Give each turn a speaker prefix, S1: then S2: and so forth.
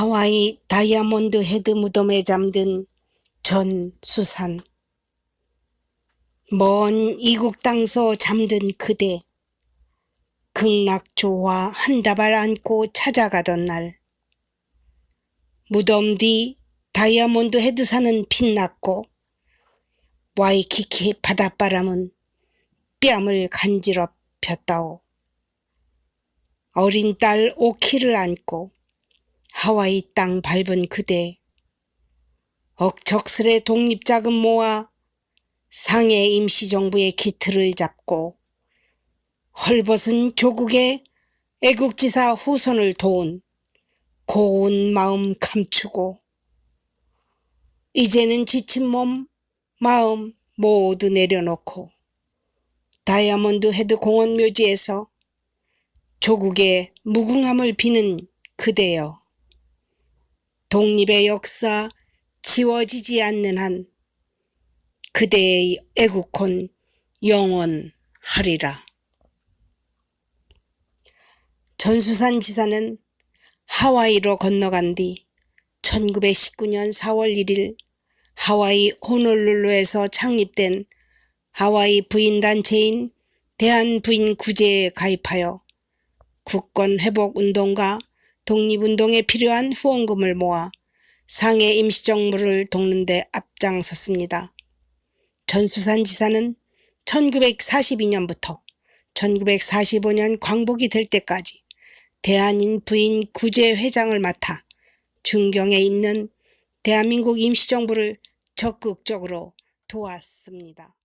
S1: 하와이 다이아몬드 헤드 무덤에 잠든 전 수산. 먼 이국 땅서 잠든 그대. 극락조와 한 다발 안고 찾아가던 날. 무덤 뒤 다이아몬드 헤드산은 빛났고 와이키키 바닷바람은 뺨을 간지럽혔다오. 어린 딸 오키를 안고 하와이 땅 밟은 그대 억척스레 독립자금 모아 상해 임시정부의 기틀을 잡고 헐벗은 조국의 애국지사 후손을 도운 고운 마음 감추고 이제는 지친 몸, 마음 모두 내려놓고 다이아몬드 헤드 공원 묘지에서 조국의 무궁함을 비는 그대여. 독립의 역사 지워지지 않는 한 그대의 애국혼 영원하리라. 전수산 지사는 하와이로 건너간 뒤 1919년 4월 1일 하와이 호놀룰루에서 창립된 하와이 부인단체인 대한부인구제에 가입하여 국권회복운동과 독립운동에 필요한 후원금을 모아 상해 임시정부를 돕는 데 앞장섰습니다. 전수산 지사는 1942년부터 1945년 광복이 될 때까지 대한인 부인 구제 회장을 맡아 중경에 있는 대한민국 임시정부를 적극적으로 도왔습니다.